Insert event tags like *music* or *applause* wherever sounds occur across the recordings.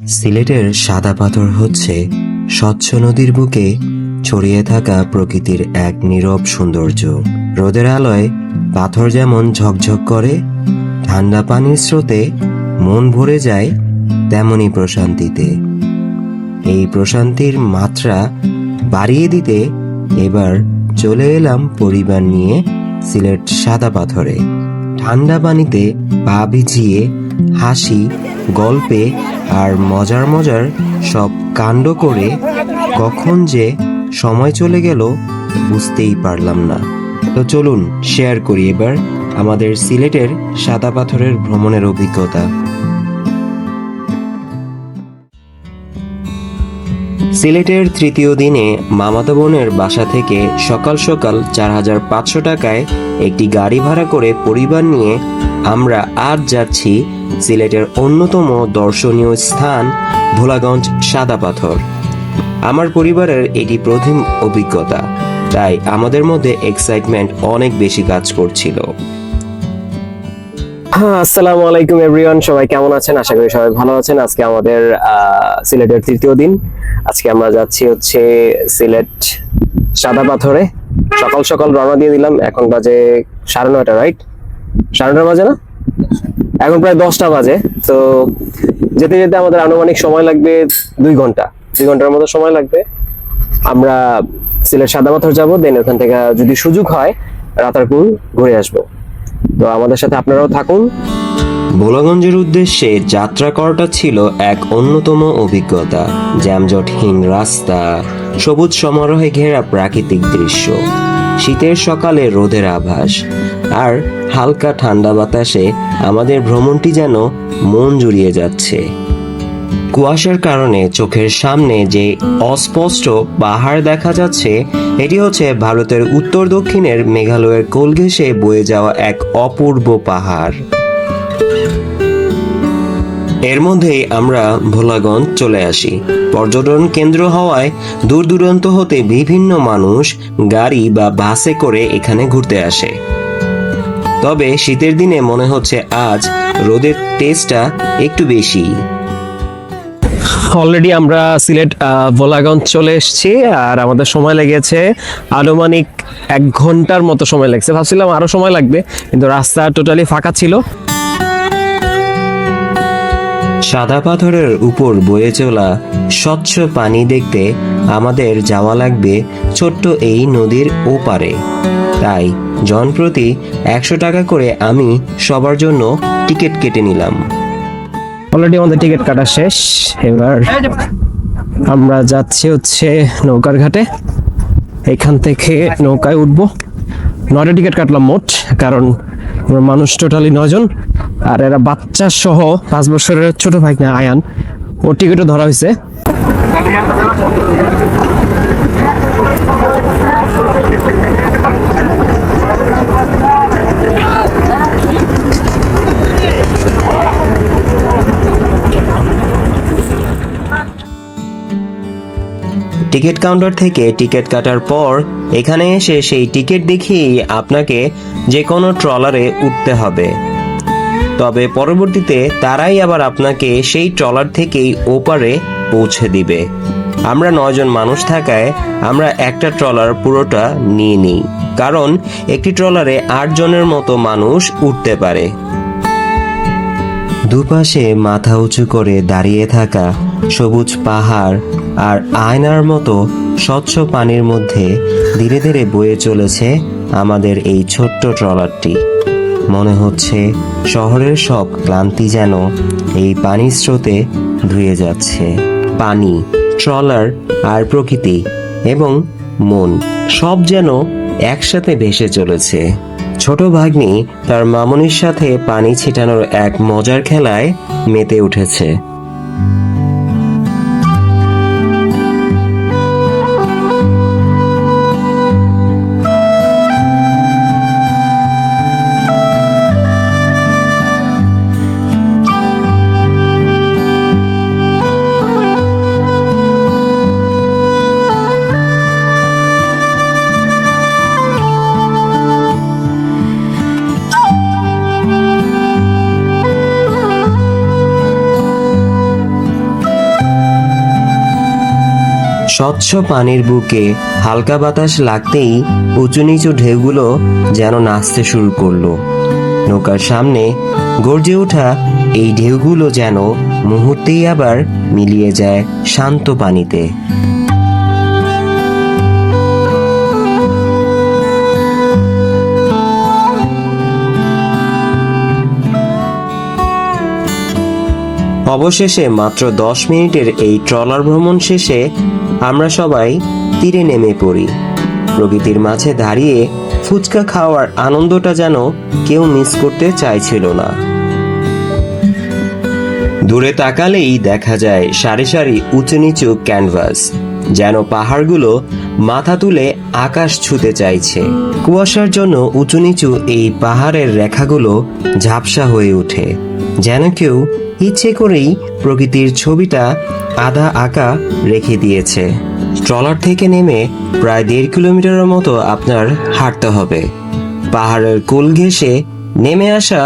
সিলেটের সাদা পাথর হচ্ছে স্বচ্ছ নদীর বুকে ছড়িয়ে থাকা প্রকৃতির এক নীরব সৌন্দর্য। রোদের আলোয় পাথর যেমন ঝকঝক করে, ঠান্ডা পানির স্রোতে মন ভরে যায় তেমনই প্রশান্তিতে। এই প্রশান্তির মাত্রা বাড়িয়ে দিতে এবার চলে এলাম পরিবার নিয়ে সিলেট সাদা পাথরে। ঠান্ডা পানিতে পা ভিজিয়ে হাসি, গল্পে আর মজার মজার সব কাণ্ড করে কখন যে সময় চলে গেল বুঝতেই পারলাম না। তো চলুন শেয়ার করি এবার আমাদের সিলেটের সাদা পাথরের ভ্রমণের অভিজ্ঞতা। সিলেটের তৃতীয় দিনে মামাতো বোনের বাসা থেকে সকাল সকাল চার হাজার পাঁচশো টাকায় একটি গাড়ি ভাড়া করে পরিবার নিয়ে আমরা আজ যাচ্ছি সিলেটের অন্যতম দর্শনীয় স্থান ভোলাগঞ্জ সাদা পাথর। আমার পরিবারের এটি প্রথম অভিজ্ঞতা, তাই আমাদের মধ্যে এক্সাইটমেন্ট অনেক বেশি কাজ করছিল। আসসালামু আলাইকুম এভরিওয়ান সবাই কেমন আছেন? আশা করি সবাই ভালো আছেন। আজকে আমাদের সিলেটের তৃতীয় দিন। আজকে আমরা যাচ্ছি হচ্ছে সিলেট সাদা পাথরে। সকাল সকাল রওনা দিয়ে দিলাম। এখন বাজে সাড়ে নয়টা রাইট সাড়ে নয়টা বাজে না? এখন প্রায় দশটা বাজে। তো যেতে যেতে আমাদের আনুমানিক সময় লাগবে দুই ঘণ্টা। দুই ঘণ্টার মতো সময় লাগবে। আমরা সিলেট সাদা পাথর যাব দেন ওখান থেকে যদি সুযোগ হয় রাতারপুর ঘুরে আসব। তো আমাদের সাথে আপনারাও থাকুন। ভোলাগঞ্জের উদ্দেশ্যে যাত্রা করাটা ছিল এক অন্যতম অভিজ্ঞতা জ্যামজটহীন রাস্তা, সবুজ সমারোহে ঘেরা প্রাকৃতিক দৃশ্য, শীতের সকালে রোদের আভাস, আর হালকা ঠান্ডা বাতাসে আমাদের ভ্রমণটি যেন মন জুড়িয়ে যাচ্ছে। কুয়াশার কারণে চোখের সামনে যে অস্পষ্ট পাহাড় দেখা যাচ্ছে, এটি হচ্ছে ভারতের উত্তর দক্ষিণের মেঘালয়ের কোল ঘেঁষে বয়ে যাওয়া এক অপূর্ব পাহাড়। এর মধ্যেই আমরা ভোলাগঞ্জ চলে আসি। পর্যটন কেন্দ্র হওয়ায় দূর দূরান্ত হতে বিভিন্ন মানুষ গাড়ি বা বাসে করে এখানে ঘুরতে আসে। তবে শীতের দিনে মনে হচ্ছে আজ রোদের তেজটা একটু বেশি। অলরেডি আমরা সিলেট ভোলাগঞ্জ চলে এসেছি, আর আমাদের সময় লেগেছে আনুমানিক এক ঘণ্টার মতো সময় লাগছে। ভাবছিলাম আরও সময় লাগবে, কিন্তু রাস্তা টোটালি ফাঁকা ছিল। সাদা পাথরের উপর বয়ে চলা স্বচ্ছ পানি দেখতে আমাদের যাওয়া লাগবে ছোট্ট এই নদীর ওপারে। তাই জনপ্রতি একশো টাকা করে আমি সবার জন্য টিকিট কেটে নিলাম। অলরেডি আমাদের টিকিট কাটা শেষ। এবার আমরা যাচ্ছি হচ্ছে নৌকার ঘাটে। এখান থেকে নৌকায় উঠবো। নয়টা টিকিট কাটলাম মোট, কারণ মানুষ টোটালি নজন। আর এরা বাচ্চা সহ পাঁচ বছরের ছোট ভাই না, আয়ান। ও টিকিটও ধরা হয়েছে। টিকিট কাউন্টার থেকে টিকিট কাটার পর এখানে এসে সেই টিকিট দেখিয়েই আপনাকে যে কোনো ট্রলারে উঠতে হবে। তবে পরবর্তীতে তারাই আবার আপনাকে সেই ট্রলার থেকেই ওপারে পৌঁছে দিবে। আমরা নয়জন মানুষ থাকায় আমরা একটা ট্রলার পুরোটা নিয়ে নিই, কারণ একটি ট্রলারে আট জনের মতো মানুষ উঠতে পারে। দুপাশে মাথা উঁচু করে দাঁড়িয়ে থাকা সবুজ পাহাড় আর আয়নার মতো স্বচ্ছ পানির মধ্যে ধীরে ধীরে বয়ে চলেছে আমাদের এই ছোট্ট ট্রলারটি। মনে হচ্ছে শহরের সব ক্লান্তি যেন এই পানির স্রোতে ধুয়ে যাচ্ছে। পানি, ট্রলার আর প্রকৃতি এবং মন সব যেন একসাথে ভেসে চলেছে। ছোট ভাগ্নি তার মামনির সাথে পানি ছিটানোর এক মজার খেলায় মেতে উঠেছে। স্বচ্ছ পানির বুকে হালকা বাতাস লাগতেই উঁচু নিচু ঢেউগুলো যেন নাচতে শুরু করল। নৌকার সামনে গর্জে ওঠা এই ঢেউগুলো যেন মুহূর্তেই আবার মিলিয়ে যায় শান্ত পানিতে। অবশেষে মাত্র দশ মিনিটের এই ট্রলার ভ্রমণ শেষে আমরা সবাই তীরে নেমে পড়ি। প্রকৃতির মাঝে দাঁড়িয়ে ফুচকা খাওয়ার আনন্দটা যেন কেউ মিস করতে চাইছিল না। দূরে তাকালেই দেখা যায় সারি সারি উঁচু নিচু ক্যানভাস, যেন পাহাড়গুলো মাথা তুলে আকাশ ছুতে চাইছে। কুয়াশার জন্য উঁচু নিচু এই পাহাড়ের রেখাগুলো ঝাপসা হয়ে ওঠে, যেন কেউ ইচ্ছে করেই প্রকৃতির ছবিটা আধা আঁকা রেখে দিয়েছে। ট্রলার থেকে নেমে প্রায় দেড় কিলোমিটারের মতো আপনার হাঁটতে হবে। পাহাড়ের কোল ঘেঁষে নেমে আসা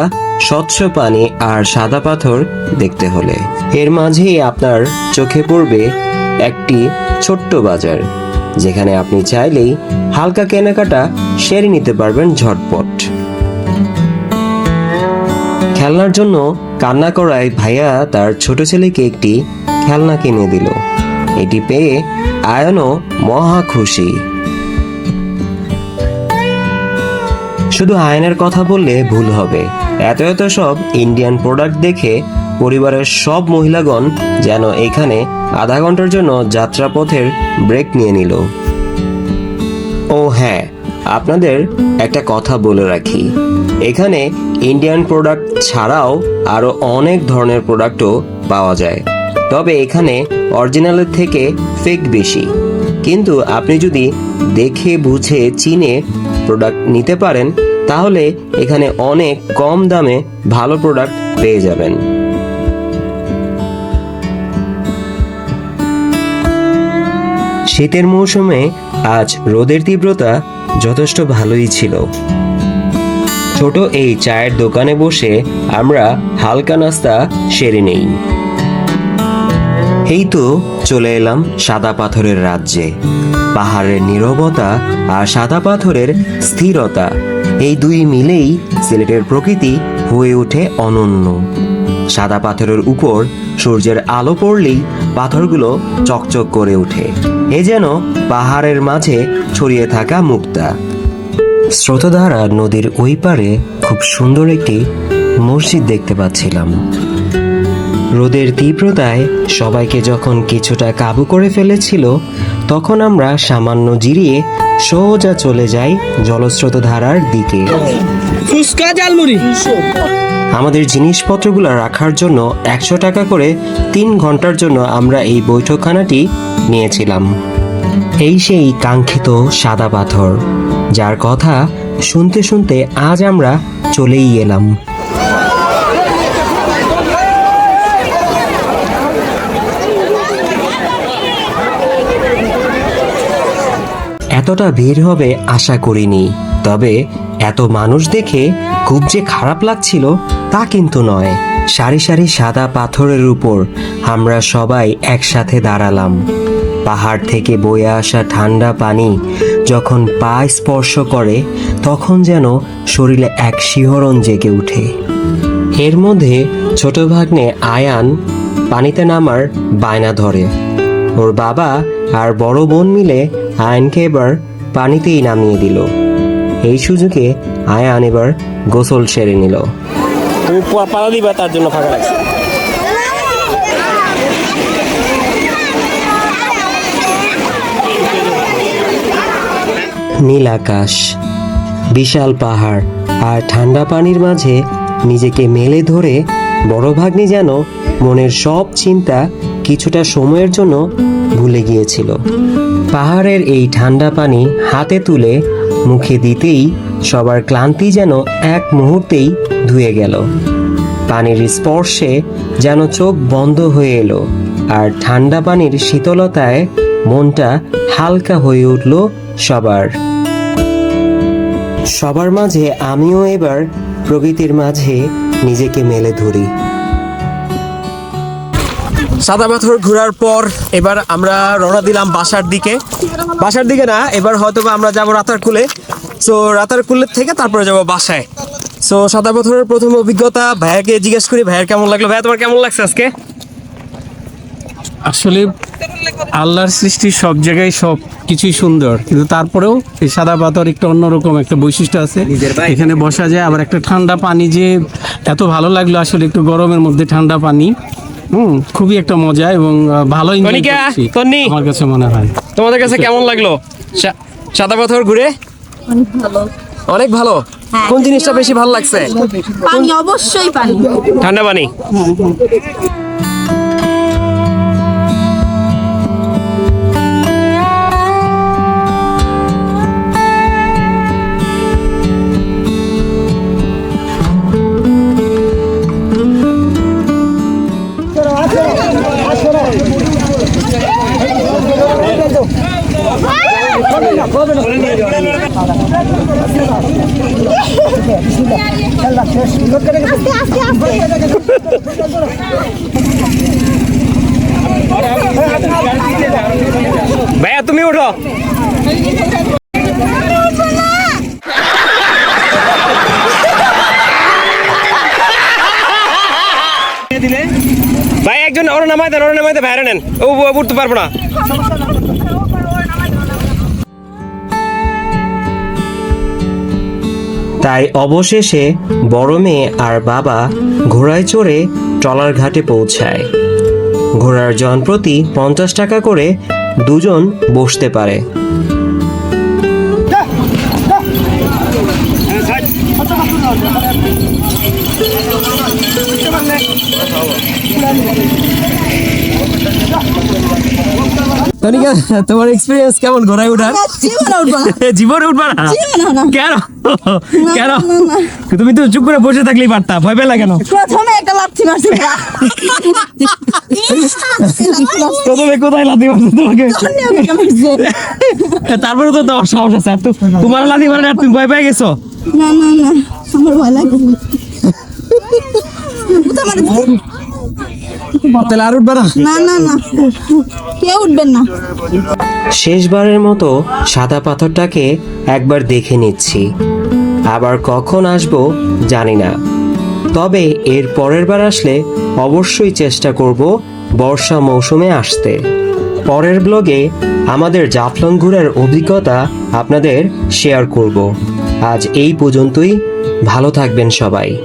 স্বচ্ছ পানি আর সাদা পাথর দেখতে হলে। এর মাঝেই আপনার চোখে পড়বে একটি ছোট্ট বাজার, যেখানে আপনি চাইলেই হালকা কেনাকাটা সেরে নিতে পারবেন ঝটপট। খেলনার জন্য কান্না করায় ভাইয়া তার ছোট ছেলেকে একটি খেলনা কিনে দিল। এটি পেয়ে আয়নও মহা খুশি। শুধু আয়নের কথা বললে ভুল হবে। এত এত সব ইন্ডিয়ান প্রোডাক্ট দেখে পরিবারের সব মহিলাগণ যেন এখানে আধা ঘণ্টার জন্য যাত্রাপথের ব্রেক নিয়ে নিল। ও হ্যাঁ আপনাদের একটা কথা বলে রাখি। এখানে ইন্ডিয়ান প্রোডাক্ট ছাড়াও আরও অনেক ধরনের প্রোডাক্টও পাওয়া যায়। তবে এখানে অরিজিনালের থেকে ফেক বেশি। কিন্তু আপনি যদি দেখে, বুঝে, চিনে প্রোডাক্ট নিতে পারেন, তাহলে এখানে অনেক কম দামে ভালো প্রোডাক্ট পেয়ে যাবেন। শীতের মৌসুমে আজ রোদের তীব্রতা যথেষ্ট ভালোই ছিল। ছোট এই চায়ের দোকানে বসে আমরা হালকা নাস্তা সেরে নেই। এই তো চলে এলাম সাদা পাথরের রাজ্যে। পাহাড়ের নীরবতা আর সাদা পাথরের স্থিরতা। এই দুই মিলেই সিলেটের প্রকৃতি হয়ে ওঠে অনন্য। সাদা পাথরের উপর সূর্যের আলো পড়লেই পাথরগুলো চকচক করে ওঠে। এ যেন পাহাড়ের মাঝে ছড়িয়ে থাকা মুক্তা। স্রোতধারা নদীর ওই পারে খুব সুন্দর একটি মসজিদ দেখতে পাচ্ছিলাম। রোদের তীব্রতায় সবাইকে যখন কিছুটা কাবু করে ফেলেছিল, তখন আমরা সামান্য জিরিয়ে সোজা চলে যাই জলস্রোত ধারার দিকে। আমাদের জিনিসপত্রগুলো রাখার জন্য একশো টাকা করে তিন ঘণ্টার জন্য আমরা এই বৈঠকখানাটি নিয়েছিলাম। এই সেই কাঙ্ক্ষিত সাদা পাথর যার কথা শুনতে শুনতে আজ আমরা চলেই এলাম। এতটা ভিড় হবে আশা করিনি। তবে এত মানুষ দেখে খুব যে খারাপ লাগছিল তা কিন্তু নয়। সারি সারি সাদা পাথরের উপর আমরা সবাই একসাথে দাঁড়ালাম। পাহাড় থেকে বয়ে আসা ঠান্ডা পানি যখন পা স্পর্শ করে, তখন যেন শরীরে এক শিহরণ জেগে ওঠে। এর মধ্যে ছোট ভাগ্নে আয়ান পানিতে নামার বায়না ধরে। ওর বাবা আর বড় বোন মিলে আয়নকে এবার পানিতেই নামিয়ে দিল। এই সুযোগে আয়ান এবার গোসল সেরে নিল। তুমি দিবা তার জন্য ফাঁকা রাখছি। নীল আকাশ বিশাল পাহাড় আর ঠান্ডা পানির মাঝে নিজেকে মেলে ধরে বড় ভাগ্নি যেন মনের সব চিন্তা কিছুটা সময়ের জন্য ভুলে গিয়েছিল। পাহাড়ের এই ঠান্ডা পানি হাতে তুলে মুখে দিতেই সবার ক্লান্তি যেন এক মুহূর্তেই ধুয়ে গেল। পানির স্পর্শে যেন চোখ বন্ধ হয়ে এলো আর ঠান্ডা পানির শীতলতায় মনটা হালকা হয়ে উঠল সবার। সবার মাঝে আমিও এবার প্রকৃতির মাঝে নিজেকে মেলে ধরি। সাদা পাথর ঘোরার পর এবার আমরা রওনা দিলাম বাসার দিকে। বাসার দিকে না এবার হয়তো আমরা যাব রাতারকুলে। সো রাতারকুলের থেকে তারপরে যাব বাসায়। সো সাদা পাথরের প্রথম অভিজ্ঞতা ভাইয়াকে জিজ্ঞেস করি ভাইয়ার কেমন লাগল? ভাইয়া তোমার কেমন লাগছে আজকে? আসলে আল্লাহর সৃষ্টি সব জায়গায় সব কিছুই সুন্দর কিন্তু তারপরেও এই সাদা পাথর একটা অন্যরকম একটা বৈশিষ্ট্য আছে। এখানে বসা যায় আবার একটা ঠান্ডা পানি যে এত ভালো লাগল আসলে একটু গরমের মধ্যে ঠান্ডা পানি। হুম খুবই একটা মজা এবং ভালো। আমার কাছে মনে হয়। তোমাদের কাছে কেমন লাগল? সা- সাদা পাথর ঘুরে? অনেক ভালো। অনেক ভালো? হ্যাঁ। কোন জিনিসটা বেশি ভালো লাগছে? পানি অবশ্যই পানি। ঠান্ডা পানি। ভাইয়া, তুমি উঠো। ভাই, একজন ওরা নামাই দেন, ওরা দেন, ভাইরা নেন। ও, উঠতে পারব না। তাই অবশেষে বড় মেয়ে আর বাবা ঘোড়ায় চড়ে ট্রলার ঘাটে পৌঁছায়। ঘোড়ার জন প্রতি পঞ্চাশ টাকা করে দুজন বসতে পারে। তনিকা তোমার এক্সপিরিয়েন্স কেমন ঘোড়ায় উঠার? *laughs* জীবনে উঠবো না। কেন? কেন? না, না। তুমি তো চুপ করে বসে থাকলেই পারতা ভয় পেলা কেন? প্রথমে একটা লাথি মারছি প্রথমে কোথায় লাথি মারছে তোমাকে? না তারপরে তো তোমার সাহস আছে তোমার লাথি মারে আর তুমি ভয় পেয়ে গেছো? না না আমার ভয় লাগে তাহলে আর উঠবে না? না না না। কেউ উঠবেন না। শেষবারের মতো সাদা পাথরটাকে একবার দেখে নিচ্ছি। আবার কখন আসব জানি না। তবে এর পরের বার আসলে অবশ্যই চেষ্টা করব বর্ষা মৌসুমে আসতে। পরের ব্লগে আমাদের জাফলং ঘুরের অভিজ্ঞতা আপনাদের শেয়ার করব। আজ এই পর্যন্তই। ভালো থাকবেন সবাই।